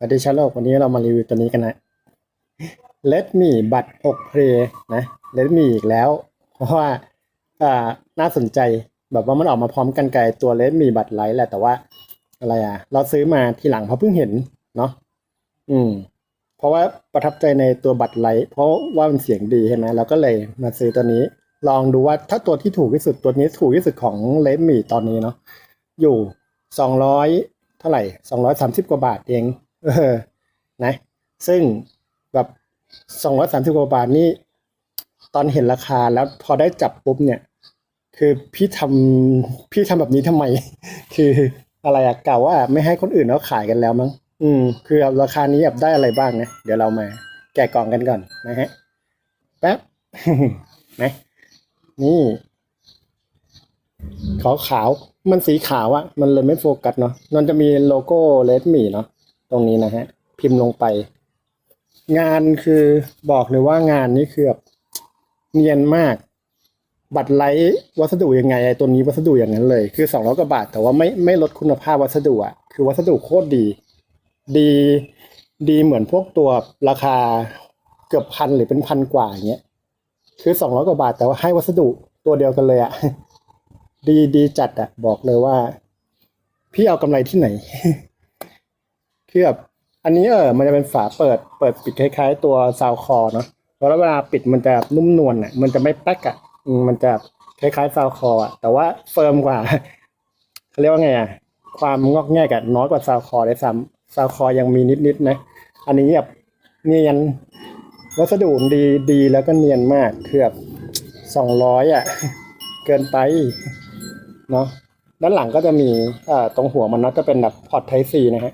สวัสดีชาโลกวันนี้เรามารีวิวตัวนี้กันนะเลดมี่บัตร6เพลนะเลดมี่อีกแล้ว เพราะว่าอ่าน่าสนใจแบบว่ามันออกมาพร้อมกันไกลตัวเลดมี่บัตรไลท์แหละแต่ว่าอะไรอะ เราซื้อมาทีหลังเพราะเพิ่งเห็นเนาะอืม เพราะว่าประทับใจในตัวบัตรไลท์เพราะว่ามันเสียงดีใช่ไหมเราก็เลยมาซื้อตัวนี้ ลองดูว่าถ้าตัวที่ถูกที่สุดตัวนี้ถูกที่สุดของเลดมี่ตอนนี้เนาะอยู่สองร้อยเท่าไหร่สองร้อยสามสิบกว่าบาทเอง เออนะ ซึ่งแบบสองร้อยสามสิบกว่าบาทนี่ตอนเห็นราคาแล้วพอได้จับปุ๊บเนี่ย คือพี่ทำพี่ทำแบบนี้ทำไม คืออะไรอะกล่าวว่าไม่ให้คนอื่นเขาขายกันแล้วมั้งอืม คือราคานี้แบบได้อะไรบ้างนะเดี๋ยวเรามา แกะกล่องกันก่อนนะฮะแป๊บนะนี่ขาวขาวมันสีขาวอะมันเลยไม่โฟกัสเนาะมันจะมีโลโก้เลดมี่เนาะ ตรงนี้นะฮะ พิมพ์ลงไป งานคือบอกเลยว่างานนี้คือแบบเนียนมาก บัตรไลท์วัสดุยังไงไอ้ตัวนี้วัสดุอย่างนั้นเลย คือสองร้อยกว่าบาท แต่ว่าไม่ไม่ลดคุณภาพวัสดุอะคือวัสดุโคตรดี ดีดีเหมือนพวกตัวราคาเกือบพันหรือเป็นพันกว่าอย่างเงี้ยคือสองร้อยกว่าบาท แต่ว่าให้วัสดุตัวเดียวกันเลยอะดีดีจัดอะบอกเลยว่า พี่เอากำไรที่ไหน คือแบบอันนี้เออมันจะเป็นฝาเปิดเปิดปิดคล้ายๆ ตัวซาวคอเนาะแล้วเวลาปิดมันจะนุ่มนวลอะ มันจะไม่แป๊กอะมันจะคล้ายๆซาวคออะแต่ว่าเฟิร์มกว่าเขาเรียกว่าไงอะความงอกแงกอะน้อยกว่าซาวคอได้ซ้ำซาวคอยังมีนิดๆนะอันนี้แบบเนียนวัสดุดีดีแล้วก็เนียนมากเคือบบสองร้อยอะ เกินไปเนาะด้านหลังก็จะมีอ่าตรงหัวมันเนาะจะเป็นแบบพอร์ตไทซีนะฮะ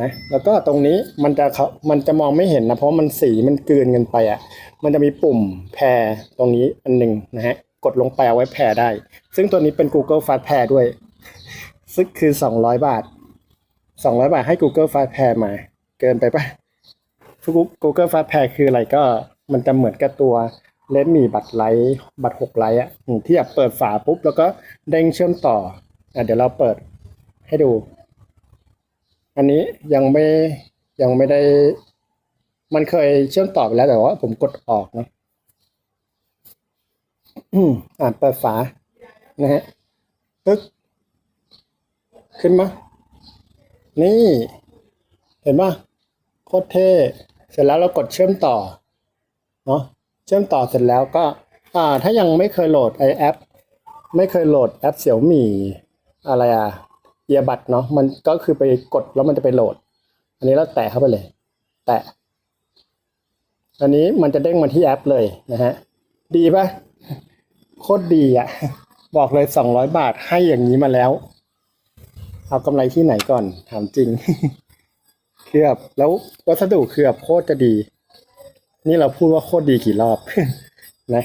นะแล้วก็ตรงนี้มันจะเขามันจะมองไม่เห็นนะเพราะมันสีมันกลืนกันไปอะ มันจะมีปุ่มแพรตรงนี้อันหนึ่งนะฮะกดลงไปเอาไว้แพรได้ ซึ่งตัวนี้เป็น Google Fast Pair ด้วย ซึ่งคือ 200 บาท 200 บาทให้ Google Fast Pair มา เกินไปปะ Google Fast Pair คืออะไรก็มันจะเหมือนกับตัวเลนส์มีบัตรไลท์บัตรหกไลท์อะที่แบบเปิดฝาปุ๊บแล้วก็เด้งเชื่อมต่ออะเดี๋ยวเราเปิดให้ดู อันนี้ยังไม่ยังไม่ได้ มันเคยเชื่อมต่อไปแล้วแต่ว่า ผมกดออกนะอืมอ่าเปิดฝา นะฮะปึ๊กขึ้นมา นี่ เห็นปะโคตรเท่ เสร็จแล้วเรากดเชื่อมต่อ เนาะเชื่อมต่อเสร็จแล้วก็ อ่า ถ้ายังไม่เคยโหลดไอแอป ไม่เคยโหลดแอปเสี่ยวหมี่อะไรอะ เอียบัตเนาะมันก็คือไปกดแล้วมันจะไปโหลด อันนี้เราแตะเข้าไปเลย แตะอันนี้มันจะเด้งมาที่แอปเลยนะฮะดีปะโคตรดีอะ บอกเลยสองร้อยบาทให้อย่างนี้มาแล้ว เอากำไรที่ไหนก่อนถามจริง เคลือบแล้ววัสดุเคลือบบโคตรจะดี นี่เราพูดว่าโคตรดีกี่รอบนะ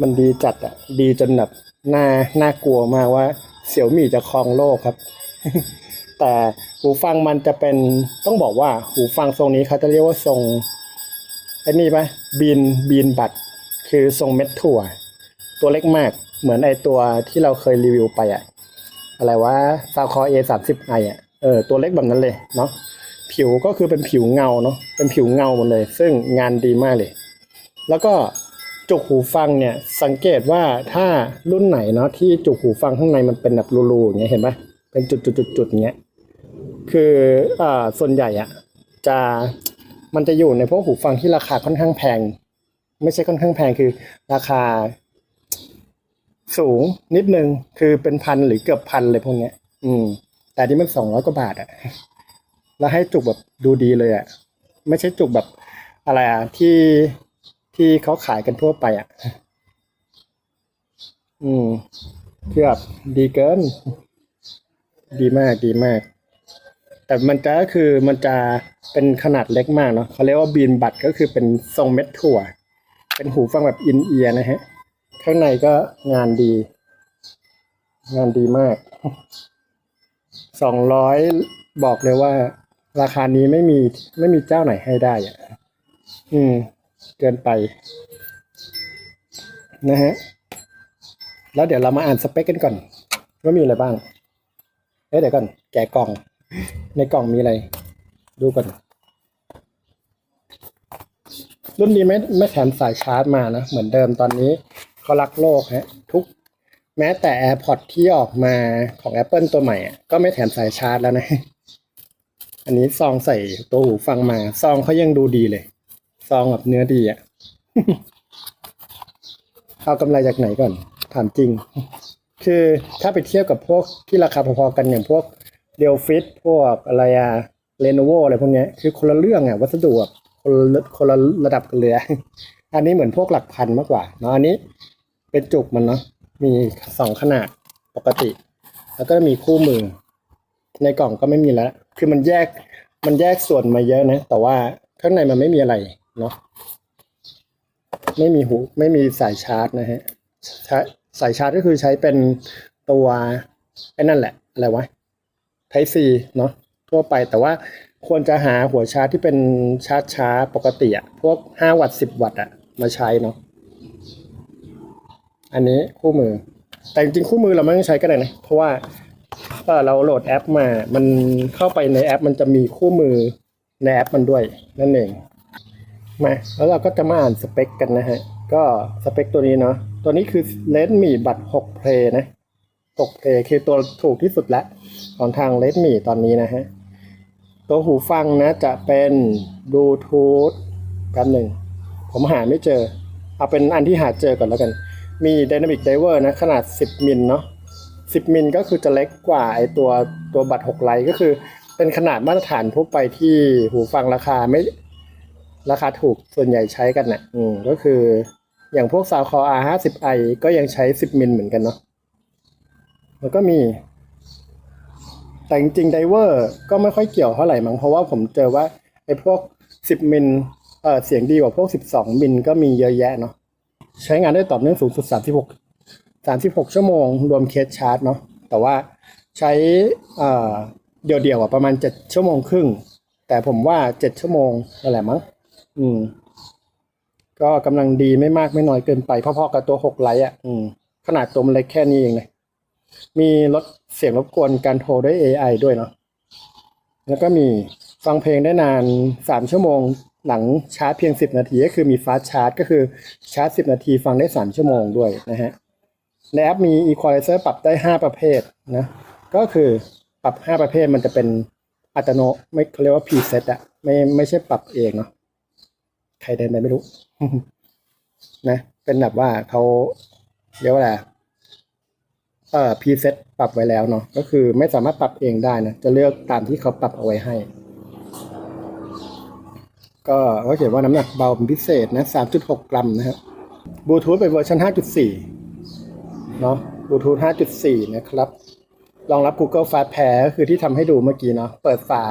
มันดีจัดอะ ดีจนแบบน่าน่ากลัวมากว่า เสี่ยวมี่จะครองโลกครับ แต่หูฟังมันจะเป็นต้องบอกว่าหูฟังทรงนี้เขาจะเรียกว่าทรงไอ้นี่ปะบีนบีนบัตคือทรงเม็ดถั่ว ตัวเล็กมากเหมือนไอตัวที่เราเคยรีวิวไปอะอะไรว่าซาวคอเอสามสิบไออะเออตัวเล็กแบบนั้นเลยเนาะผิวก็คือเป็นผิวเงาเนาะเป็นผิวเงาหมดเลย ซึ่งงานดีมากเลย แล้วก็ จุกหูฟังเนี่ยสังเกตว่าถ้ารุ่นไหนเนาะที่จุกหูฟังข้างในมันเป็นแบบรูๆอย่างเงี้ยเห็นปะเป็นจุดๆๆๆอย่างเงี้ยคืออ่าส่วนใหญ่อะจะมันจะอยู่ในพวกหูฟังที่ราคาค่อนข้างแพง ไม่ใช่ค่อนข้างแพงคือราคาสูงนิดนึงคือเป็นพันหรือเกือบพันเลยพวกเนี้ย อืม แต่ที่มันสองร้อยกว่าบาทอะแล้วให้จุกแบบดูดีเลยอะไม่ใช่จุกแบบอะไรอะที่ ที่เขาขายกันทั่วไปอะ อืมคือบดีเกิน ดีมากดีมาก แต่มันจะก็คือมันจะเป็นขนาดเล็กมากเนาะเขาเรียกว่าบีนบัตก็คือเป็นทรงเม็ดถั่ว เป็นหูฟังแบบอินเอียนะฮะ ข้างในก็งานดี งานดีมากสองร้อยบอกเลยว่า ราคานี้ไม่มีไม่มีเจ้าไหนให้ได้อะ อืม เกินไปนะฮะ แล้วเดี๋ยวเรามาอ่านสเปคกันก่อน ว่ามีอะไรบ้าง เอ้ยเดี๋ยวก่อน แกะกล่อง ในกล่องมีอะไร ดูก่อน รุ่นนี้ไม่ไม่แถมสายชาร์จมานะ เหมือนเดิมตอนนี้เขารักโลกฮะ ทุกแม้แต่ AirPods ที่ออกมาของ Apple ตัวใหม่ ก็ไม่แถมสายชาร์จแล้วนะ อันนี้ซองใส่ตัวหูฟังมา ซองเขายังดูดีเลย ซองแบบเนื้อดีอะเอากำไรจากไหนก่อน ถามจริง คือถ้าไปเทียบกับพวกที่ราคาพอๆกันอย่างพวกเดลฟิตพวกอะไรอะเลโนโวอะไรพวกนี้คือคนละเรื่องอะวัสดุคนละคนละระดับกันเลยอะอันนี้เหมือนพวกหลักพันมากกว่าเนาะอันนี้เป็นจุกมันเนาะมีสองขนาดปกติ แล้วก็มีคู่มือ ในกล่องก็ไม่มีแล้ว คือมันแยกมันแยกส่วนมาเยอะนะ แต่ว่าข้างในมันไม่มีอะไร เนาะไม่มีหูไม่มีสายชาร์จนะฮะใช้สายชาร์จก็คือใช้เป็นตัวไอ้นั่นแหละ อะไรวะ Type C เนาะทั่วไปแต่ว่าควรจะหาหัวชาร์จที่เป็นชาร์จช้าปกติอะพวก 5 วัตต์ 10 วัตต์อะมาใช้เนาะอันนี้คู่มือ แต่จริงๆคู่มือเราไม่ต้องใช้ก็ได้นะ เพราะว่าเราโหลดแอปมา มันเข้าไปในแอป มันจะมีคู่มือในแอปมันด้วยนั่นเอง มาแล้วเราก็จะมาอ่านสเปคกันนะฮะ ก็สเปคตัวนี้เนาะตัวนี้คือ Redmi บัตร6 Play นะ6 Play คือตัวถูกที่สุดแล้วของทาง Redmi ตอนนี้นะฮะ ตัวหูฟังนะจะเป็นบลูทูธกันหนึ่ง ผมหาไม่เจอ เอาเป็นอันที่หาเจอก่อนแล้วกัน มี Dynamic Driver นะ ขนาด 10 มิลเนาะ10 มิลก็คือจะเล็กกว่าไอตัวตัวบัตร6ไลท์ก็คือ เป็นขนาดมาตรฐานทั่วไปที่หูฟังราคาไม่ ราคาถูกส่วนใหญ่ใช้กันนะ่ะอืมก็คืออย่างพวก s o u n d c o r R50i ก็ยังใช้ 10 มิลเหมือนกันเนาะแล้วก็มี แต่จริงๆไดเวอร์ก็ไม่ค่อยเกี่ยวเท่าไหร่มั้งเพราะว่าผมเจอว่าไอ้พวก 10 มิลเออเสียงดีกว่าพวก 12 มิลก็มีเยอะแยะเนาะใช้งานได้ต่อเนื่องสูงสุด 36 36 ชั่วโมง รวมเคสชาร์จเนาะแต่ว่าใช้เอ่อเดี่ยวๆอะประมาณ 7 ชั่วโมงครึ่ง แต่ผมว่า 7 ชั่วโมงนั่นแหละมั้ง อืม ก็กำลังดีไม่มากไม่น้อยเกินไปพอๆกับตัว6ไลท์อะ อืม ขนาดตัวมันเล็กแค่นี้เองเลยมีลดเสียงรบกวนการโทรด้วย AI ด้วยเนาะแล้วก็มีฟังเพลงได้นาน3ชั่วโมงหลังชาร์จเพียง10นาทีก็คือมีฟาสชาร์จก็คือชาร์จ10นาทีฟังได้3ชั่วโมงด้วยนะฮะ ในแอปมี Equalizer ปรับได้5ประเภทนะ ก็คือปรับ5ประเภทมันจะเป็นอัตโนไม่เขาเรียกว่า preset อะไม่ไม่ใช่ปรับเองเนาะ ใครเดินไปไม่รู้ นะ เป็นแบบว่าเขาเรียกว่าอะไรเอ่อพรีเซตปรับไว้แล้วเนาะก็คือไม่สามารถปรับเองได้นะจะเลือกตามที่เขาปรับเอาไว้ให้ ก็เขาเขียนว่าน้ำหนักเบาเป็นพิเศษนะ 3.6 กรัมนะครับบลูทูธเป็นเวอร์ชัน5.4 เนาะบลูทูธ5.4 นะครับรองรับ Google Fast Pair ก็คือที่ทำให้ดูเมื่อกี้เนาะเปิดฝา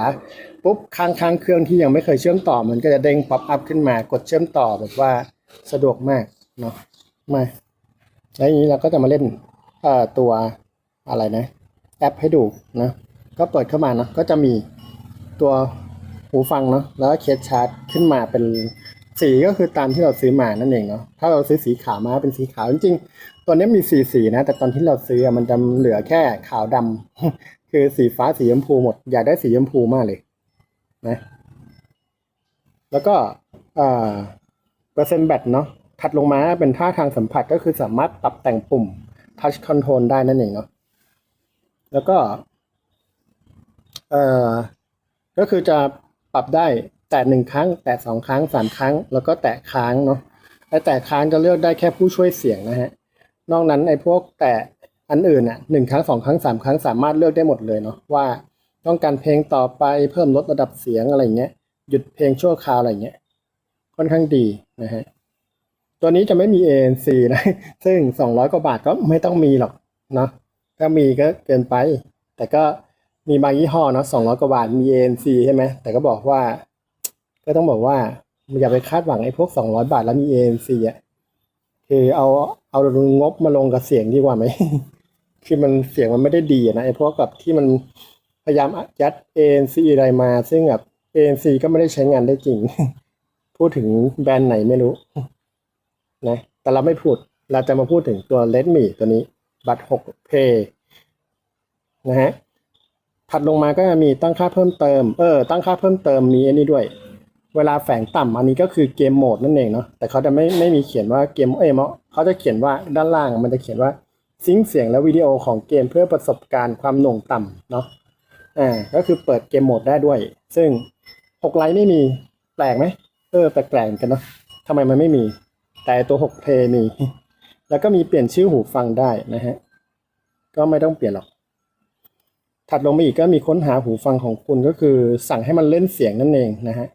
ปุ๊บค้างค้างเครื่องที่ยังไม่เคยเชื่อมต่อ มันก็จะเด้งป๊อปอัพขึ้นมากดเชื่อมต่อแบบว่าสะดวกมากเนาะมาแล้วอย่างนี้เราก็จะมาเล่นเอ่อตัวอะไรนะแอปให้ดูนะก็เปิดเข้ามาเนาะก็จะมีตัวหูฟังเนาะแล้วก็เคสชาร์จขึ้นมาเป็นสีก็คือตามที่เราซื้อมานั่นเองเนาะถ้าเราซื้อสีขาวมาเป็นสีขาวจริงๆตัวนี้มีสีสีนะ แต่ตอนที่เราซื้ออะมันจะเหลือแค่ขาวดำคือสีฟ้าสีชมพูหมด อยากได้สีชมพูมากเลย นะแล้วก็เปอร์เซ็นต์แบตเนาะถัดลงมาเป็นท่าทางสัมผัสก็คือสามารถปรับแต่งปุ่ม touch control ได้นั่นเองเนาะแล้วก็เอ่อก็คือจะปรับได้แตะหนึ่งครั้ง แตะสองครั้งสามครั้ง แล้วก็แตะค้างเนาะไอ้แตะค้างจะเลือกได้แค่ผู้ช่วยเสียงนะฮะนอกนั้นไอ้พวกแตะอันอื่นอะหนึ่งครั้งสองครั้งสามครั้งสามารถเลือกได้หมดเลยเนาะว่า ต้องการเพลงต่อไปเพิ่มลดระดับเสียงอะไรเงี้ยหยุดเพลงชั่วคราวอะไรเงี้ยค่อนข้างดีนะฮะตัวนี้จะไม่มี ANC นะ ซึ่ง 200 กว่าบาทก็ไม่ต้องมีหรอกเนาะถ้ามีก็เกินไป แต่ก็มีบางยี่ห้อเนาะ200 กว่าบาทมี ANC ใช่ไหมแต่ก็บอกว่า ก็ต้องบอกว่าอย่าไปคาดหวังไอ้พวก 200 บาทแล้วมี ANC อะคือเอาเอางบมาลงกับเสียงดีกว่าไหม คือมันเสียงมันไม่ได้ดีนะไอ้พวกกับที่มัน ยายามยัด ANC อะไรมา ซึ่งแบบ ANC ก็ไม่ได้ใช้งานได้จริง พูดถึงแบรนด์ไหนไม่รู้ นะ แต่เราไม่พูด เราจะมาพูดถึงตัว Redmi ตัวนี้ บัตร6 Pay นะฮะ ถัดลงมาก็จะมีตั้งค่าเพิ่มเติม เออ ตั้งค่าเพิ่มเติมมีอันนี้ด้วย เวลาแฝงต่ำอันนี้ก็คือเกมโหมดนั่นเองเนาะ แต่เขาจะไม่ไม่มีเขียนว่าเกมเอ้ยเมาะเขาจะเขียนว่าด้านล่างมันจะเขียนว่าซิงเสียงและวิดีโอของเกมเพื่อประสบการณ์ความหน่วงต่ำเนาะ อ่าก็คือเปิดเกมโหมดได้ด้วย ซึ่ง6ไลท์ไม่มีแปลกไหมเออแปลกๆกันเนาะทำไมมันไม่มี แต่ตัว6เพลมี แล้วก็มีเปลี่ยนชื่อหูฟังได้นะฮะ ก็ไม่ต้องเปลี่ยนหรอก ถัดลงมาอีกก็มีค้นหาหูฟังของคุณก็คือ สั่งให้มันเล่นเสียงนั่นเองนะฮะ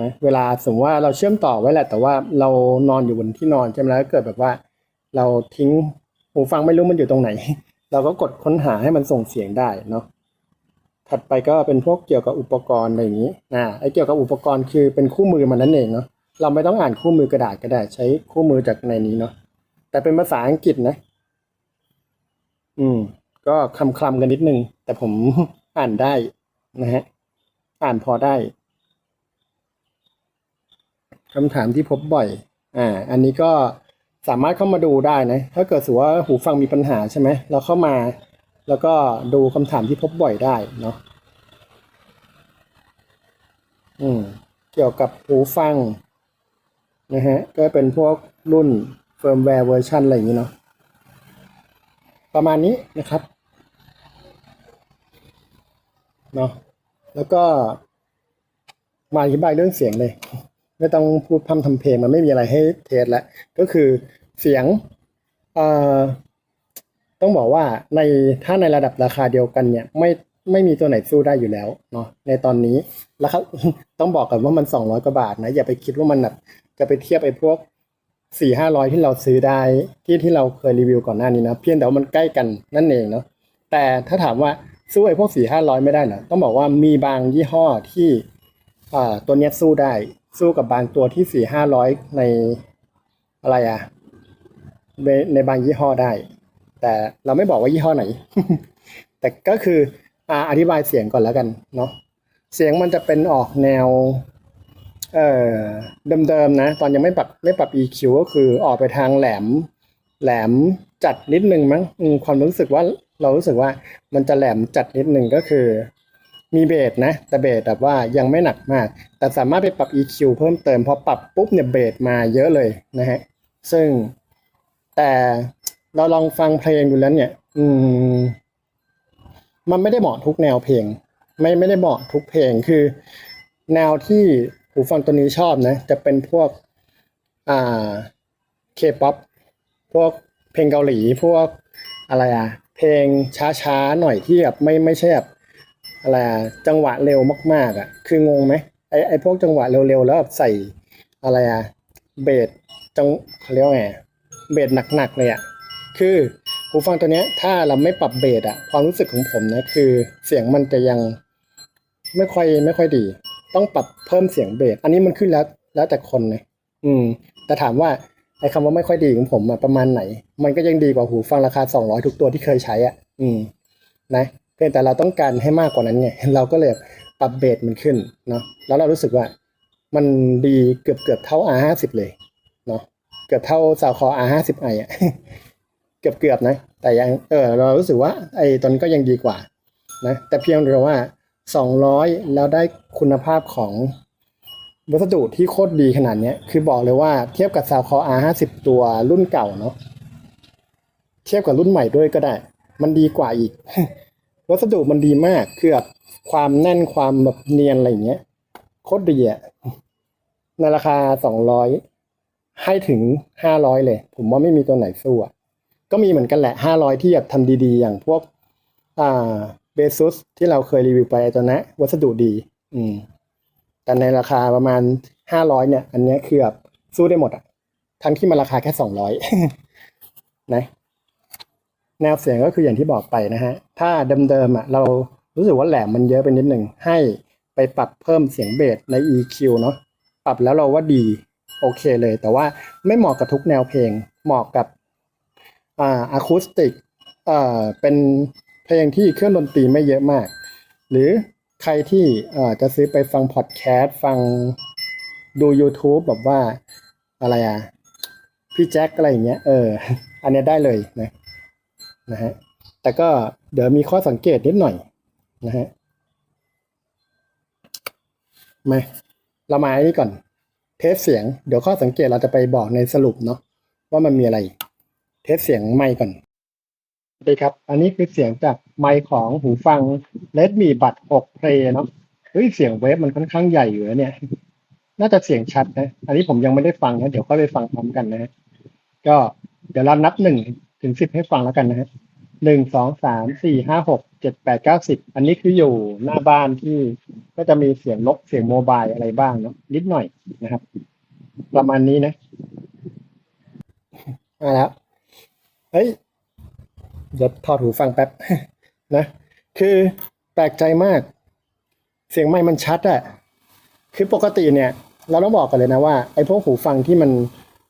นะเวลาสมมติว่าเราเชื่อมต่อไว้แหละ แต่ว่าเรานอนอยู่บนที่นอนใช่ไหมแล้วเกิดแบบว่า เราทิ้งหูฟังไม่รู้มันอยู่ตรงไหน เราก็กดค้นหาให้มันส่งเสียงได้เนาะถัดไปก็เป็นพวกเกี่ยวกับอุปกรณ์อะไรอย่างนี้อ่าไอ้เกี่ยวกับอุปกรณ์คือเป็นคู่มือมันนั่นเองเนาะเราไม่ต้องอ่านคู่มือกระดาษก็ได้ใช้คู่มือจากในนี้เนาะแต่เป็นภาษาอังกฤษนะ อืม ก็คำคลำกันนิดนึง แต่ผมอ่านได้นะฮะอ่านพอได้คำถามที่พบบ่อย อ่า อันนี้ก็ สามารถเข้ามาดูได้นะ ถ้าเกิดสมมติว่าหูฟังมีปัญหาใช่ไหมเราเข้ามา แล้วก็ดูคำถามที่พบบ่อยได้เนาะอืมเกี่ยวกับหูฟังนะฮะก็เป็นพวกรุ่นเฟิร์มแวร์เวอร์ชันอะไรอย่างนี้เนาะประมาณนี้นะครับเนาะแล้วก็มาอธิบายเรื่องเสียงเลย ไม่ต้องพูดพร่ำทำเพลงมันไม่มีอะไรให้เทสแล้วก็คือเสียงเอ่อต้องบอกว่าในถ้าในระดับราคาเดียวกันเนี่ยไม่ไม่มีตัวไหนสู้ได้อยู่แล้วเนาะในตอนนี้แล้วครับต้องบอกกันว่ามันสองร้อยกว่าบาทนะอย่าไปคิดว่ามันแบบจะไปเทียบไอ้พวกสี่ห้าร้อยที่เราซื้อได้ที่ที่เราเคยรีวิวก่อนหน้านี้นะเพียงแต่ว่ามันใกล้กันนั่นเองเนาะแต่ถ้าถามว่าสู้ไอ้พวกสี่ห้าร้อยไม่ได้เหรอต้องบอกว่ามีบางยี่ห้อที่ตัวเนี้ยสู้ได้ สู้กับบางตัวที่สี่ห้าร้อยในอะไรอะในในบางยี่ห้อได้ แต่เราไม่บอกว่ายี่ห้อไหน แต่ก็คืออาอธิบายเสียงก่อนแล้วกันเนาะเสียงมันจะเป็นออกแนว เอ่อเดิมๆนะ ตอนยังไม่ปรับไม่ปรับ EQ ก็คือออกไปทางแหลม แหลมจัดนิดนึงมั้งความรู้สึกว่าเรารู้สึกว่ามันจะแหลมจัดนิดนึงก็คือ มีเบสนะ แต่เบสแบบว่ายังไม่หนักมาก แต่สามารถไปปรับ EQ เพิ่มเติม พอปรับปุ๊บเนี่ยเบสมาเยอะเลยนะฮะ ซึ่งแต่เราลองฟังเพลงดูแล้วเนี่ย อืม มันไม่ได้เหมาะทุกแนวเพลง ไม่ไม่ได้เหมาะทุกเพลงคือ แนวที่หูฟังตัวนี้ชอบนะ จะเป็นพวก อ่าเคป๊อปพวกเพลงเกาหลี พวกอะไรอะเพลงช้าๆหน่อยที่แบบไม่ไม่ใช่แบบ อะไรอะจังหวะเร็วมากๆอะ คืองงไหมไอไอพวกจังหวะเร็วๆแล้วแบบใส่อะไรอะเบสจังเขาเรียกว่าไงเบสหนักๆเลยอะคือหูฟังตัวเนี้ยถ้าเราไม่ปรับเบสอะความรู้สึกของผมนะคือเสียงมันจะยังไม่ค่อยไม่ค่อยดี ต้องปรับเพิ่มเสียงเบสอันนี้มันขึ้นแล้วแล้วแต่คนนะอืม แต่ถามว่าไอ้คำว่าไม่ค่อยดีของผมอะประมาณไหน มันก็ยังดีกว่าหูฟังราคา 200 ทุกตัวที่เคยใช้อะอืม นะ เพียงแต่เราต้องการให้มากกว่านั้นไงเราก็เลยปรับเบสมันขึ้นเนาะแล้วเรารู้สึกว่ามันดีเกือบเกือบเท่า R50 เลยเนาะเกือบเท่าซาวคอ R50i อะเกือบเกือบนะ แต่ยังเออเรารู้สึกว่าไอ้ตอนก็ยังดีกว่านะแต่เพียงแต่ว่า200แล้วได้คุณภาพของวัสดุที่โคตรดีขนาดเนี้ยคือบอกเลยว่าเทียบกับซาวคอ R50 ตัวรุ่นเก่าเนาะเทียบกับรุ่นใหม่ด้วยก็ได้ มันดีกว่าอีก วัสดุมันดีมากคือแบบความแน่นความแบบเนียนอะไรอย่างเงี้ยโคตรดีอะในราคา200ให้ถึง500เลย ผมว่าไม่มีตัวไหนสู้อะก็มีเหมือนกันแหละห้าร้อยที่แบบทำดีๆ อย่างพวก อ่าเบซุสที่เราเคยรีวิวไปตัวนะวัสดุดี อืม แต่ในราคาประมาณห้าร้อยเนี่ย อันนี้คือแบบสู้ได้หมดอะทั้งที่มันราคาแค่สองร้อยนะ แนวเสียงก็คืออย่างที่บอกไปนะฮะ ถ้าเดิมๆอะเรารู้สึกว่าแหลมมันเยอะไปนิดหนึ่ง ให้ไปปรับเพิ่มเสียงเบสใน EQ เนาะ ปรับแล้วเราว่าดีโอเคเลย แต่ว่าไม่เหมาะกับทุกแนวเพลง เหมาะกับอ่าอะคูสติกอ่าเป็นเพลงที่เครื่องดนตรีไม่เยอะมาก หรือใครที่อ่าจะซื้อไปฟังพอดแคสต์ฟังดู YouTube แบบว่าอะไรอะ พี่แจ็คอะไรอย่างเงี้ยเออ อันเนี้ยได้เลยนะ นะฮะแต่ก็เดี๋ยวมีข้อสังเกตนิดหน่อยนะฮะมาเรามาอันนี้ก่อน เทสเสียง เดี๋ยวข้อสังเกตเราจะไปบอกในสรุปเนาะว่ามันมีอะไร เทสเสียงไมค์ก่อนสวัสดีครับ อันนี้คือเสียงจากไมค์ของหูฟัง Redmi Buds 6 Play เนาะเฮ้ยเสียงเวฟมันค่อนข้างใหญ่อยู่นะเนี่ย น่าจะเสียงชัดนะ อันนี้ผมยังไม่ได้ฟังนะ เดี๋ยวก็ไปฟังพร้อมกันนะ ก็เดี๋ยวเรานับหนึ่ง ถึงสิบให้ฟังแล้วกันนะฮะหนึ่งสองสามสี่ห้าหกเจ็ดแปดเก้าสิบอันนี้คืออยู่หน้าบ้านที่ก็จะมีเสียงนกเสียงโมบายอะไรบ้างเนาะนิดหน่อยนะครับ ประมาณนี้นะมาแล้วเฮ้ยเดี๋ยวถอดหูฟังแป๊บนะ คือแปลกใจมาก เสียงไมค์มันชัดอะคือปกติเนี่ย เราต้องบอกกันเลยนะว่าไอ้พวกหูฟังที่มัน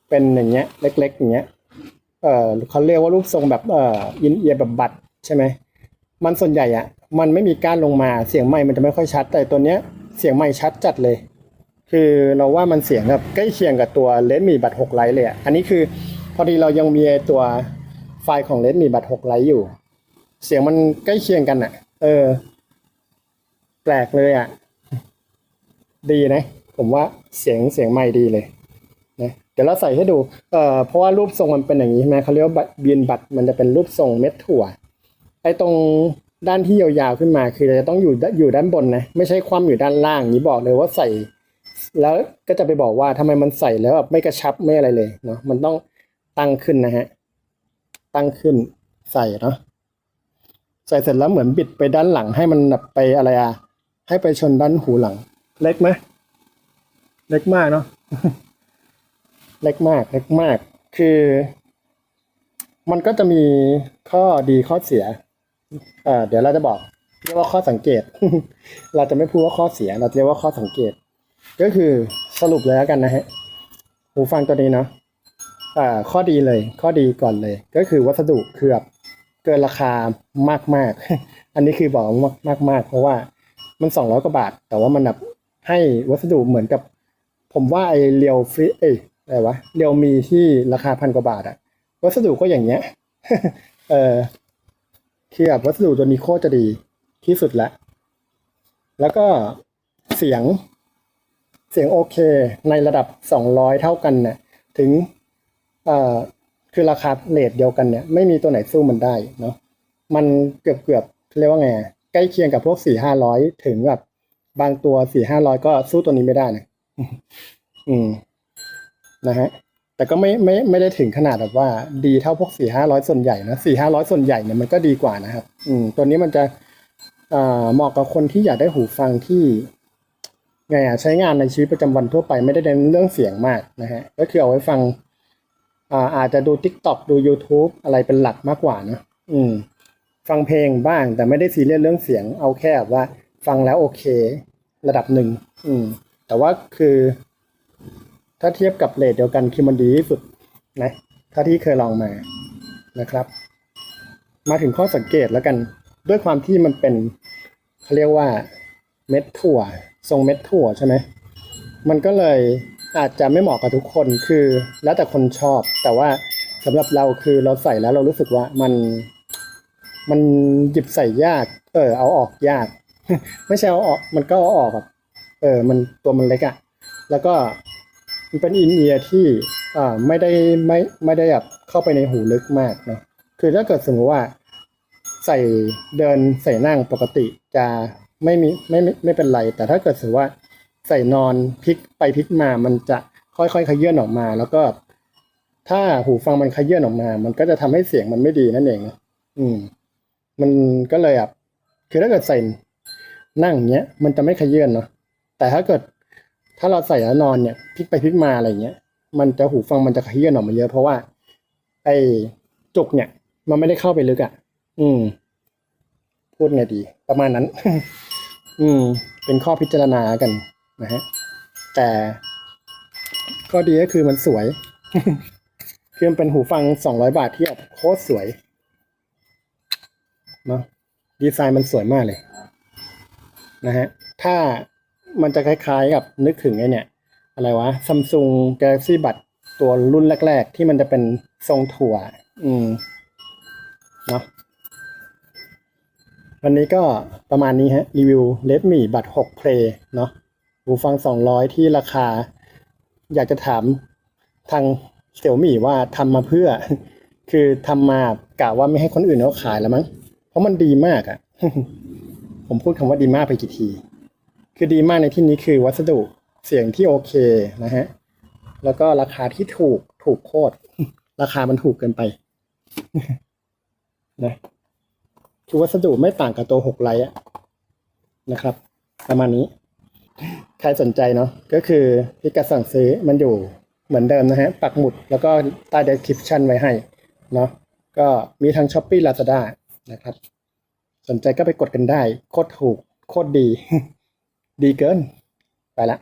เป็นอย่างเงี้ย เล็ก ๆ อย่างเงี้ย เออเขาเรียกว่ารูปทรงแบบเอ่ออินเอียแบบบัตรใช่ไหมมันส่วนใหญ่อะมันไม่มีการลงมาเสียงไมค์มันจะไม่ค่อยชัด แต่ตัวเนี้ยเสียงไมค์ชัดจัดเลย คือเราว่ามันเสียงแบบใกล้เคียงกับตัวเลนมีบัตหกไลท์เลยอะอันนี้คือพอดีเรายังมีตัวไฟล์ของเลนมีบัตหกไลท์อยู่ เสียงมันใกล้เคียงกันอะเออ แปลกเลยอะดีนะ ผมว่าเสียงเสียงไมค์ดีเลย ดี๋ยวเราใส่ให้ดูเอ่อเพราะว่ารูปทรงมันเป็นอย่างนี้ใช่ไหมเขาเรียกว่าบัตรบีนบัตรมันจะเป็นรูปทรงเม็ดถั่ว ไอ้ตรงด้านที่ยาวๆขึ้นมา คือจะต้องอยู่อยู่ด้านบนนะไม่ใช่คว่ำอยู่ด้านล่างนี้บอกเลยว่าใส่ แล้วก็จะไปบอกว่าทำไมมันใส่แล้วแบบไม่กระชับไม่อะไรเลยเนาะมันต้องตั้งขึ้นนะฮะตั้งขึ้นใส่เนาะใส่เสร็จแล้วเหมือนบิดไปด้านหลังให้มันแบบไปอะไรอะให้ไปชนด้านหูหลัง เล็กไหมเล็กมากเนาะ เล็กมากเล็กมาก คือ มันก็จะมีข้อดีข้อเสียเอ่อเดี๋ยวเราจะบอกเรียกว่าข้อสังเกต เราจะไม่พูดว่าข้อเสีย เราจะเรียกว่าข้อสังเกต ก็คือสรุปเลยแล้วกันนะฮะหูฟังตัวนี้เนาะอ่าข้อดีเลย ข้อดีก่อนเลย ก็คือวัสดุเคลือบเกินราคามากมากๆอันนี้คือบอกมากมากมากเพราะว่ามันสองร้อยกว่าบาท แต่ว่ามันแบบให้วัสดุเหมือนกับ ผมว่าไอเรียวฟรีเอ้ย อะไรวะเรียวมีที่ราคาพันกว่าบาทอะวัสดุก็อย่างเงี้ย เออคือแบบวัสดุตัวนี้โคตรจะดีที่สุดละ แล้วก็เสียงเสียงโอเคในระดับสองร้อยเท่ากันเนี่ยถึงเอ่อคือราคาเลทเดียวกันเนี่ย ไม่มีตัวไหนสู้มันได้เนาะมันเกือบเกือบเรียกว่าไงใกล้เคียงกับพวกสี่ห้าร้อยถึงแบบบางตัวสี่ห้าร้อยก็สู้ตัวนี้ไม่ได้นะอืม นะฮะแต่ก็ไม่ไม่ไม่ได้ถึงขนาดแบบว่าดีเท่าพวกสี่ห้าร้อยส่วนใหญ่นะสี่ห้าร้อยส่วนใหญ่เนี่ยมันก็ดีกว่านะครับ อืมตัวนี้มันจะเหมาะกับคนที่อยากได้หูฟังที่ไงอะใช้งานในชีวิตประจำวันทั่วไปไม่ได้เน้นเรื่องเสียงมากนะฮะก็คือเอาไว้ฟังอ่าอาจจะดู TikTok ดู YouTube อะไรเป็นหลักมากกว่านะอืม ฟังเพลงบ้างแต่ไม่ได้ซีเรียสเรื่องเสียงเอาแค่แบบว่า ฟังแล้วโอเค ระดับหนึ่งอืม แต่ว่าคือ ถ้าเทียบกับเลทเดียวกันคือมันดีที่สุดนะถ้าที่เคยลองมานะครับ มาถึงข้อสังเกตแล้วกัน ด้วยความที่มันเป็นเขาเรียกว่าเม็ดถั่ว ทรงเม็ดถั่วใช่ไหมมันก็เลยอาจจะไม่เหมาะกับทุกคนคือแล้วแต่คนชอบ แต่ว่าสำหรับเราคือเราใส่แล้วเรารู้สึกว่ามันมันหยิบใส่ยาก เออ เอาออกยาก ไม่ใช่เอาออก มันก็เอาออกแบบเออ มันตัวมันเล็กอะแล้วก็ มันเป็นอินเอียร์ที่อ่าไม่ได้ไม่ไม่ได้แบบเข้าไปในหูลึกมากเนาะคือถ้าเกิดสมมติว่าใส่เดินใส่นั่งปกติจะไม่มีไม่ไม่ไม่เป็นไร แต่ถ้าเกิดสมมติว่าใส่นอนพลิกไปพลิกมามันจะค่อยๆขยื่นออกมา แล้วก็ ถ้าหูฟังมันขยื่นออกมา มันก็จะทำให้เสียงมันไม่ดีนั่นเองอืม มันก็เลยแบบคือถ้าเกิดใส่นั่งเงี้ย มันจะไม่ขยื่นเนาะแต่ถ้าเกิด ถ้าเราใส่แล้วนอนเนี่ยพลิกไปพลิกมาอะไรเงี้ย มันจะหูฟังมันจะขยื่นออกมาเยอะเพราะว่า ไอ้จุกเนี่ย มันไม่ได้เข้าไปลึกอะ อืม พูดไงดี ประมาณนั้น อืม เป็นข้อพิจารณากันนะฮะ แต่ข้อดีก็คือมันสวยคือมันเป็นหูฟังสองร้อยบาทที่แบบโคตรสวยเนาะดีไซน์มันสวยมากเลย นะฮะ ถ้า มันจะคล้ายๆกับนึกถึงไอ้เนี่ย อะไรวะ Samsung Galaxy Buds ตัวรุ่นแรก ๆ ที่มันจะเป็นทรงถั่ว อืมเนาะวันนี้ก็ประมาณนี้ฮะ รีวิว Redmi บัตร6 Play เนาะหูฟัง 200 ที่ราคา อยากจะถามทางเสี่ยวมี่ว่าทำมาเพื่อ คือทำมากะว่าไม่ให้คนอื่นเขาขายแล้วมั้ง เพราะมันดีมากอะ่ะ ผมพูดคำว่าดีมากไปกี่ที คือดีมากในที่นี้คือวัสดุเสียงที่โอเคนะฮะ แล้วก็ราคาที่ถูกถูกโคตร ราคามันถูกเกินไปนะคือวัสดุไม่ต่างกับตัวหกไลท์อะนะครับ ประมาณนี้ ใครสนใจเนาะก็คือพิกัดสั่งซื้อมันอยู่เหมือนเดิมนะฮะ ปักหมุดแล้วก็ใต้ description ไว้ให้เนาะก็มีทั้ง Shopee Lazada นะครับ สนใจก็ไปกดกันได้ โคตรถูก โคตรดี ดีเกินไปละ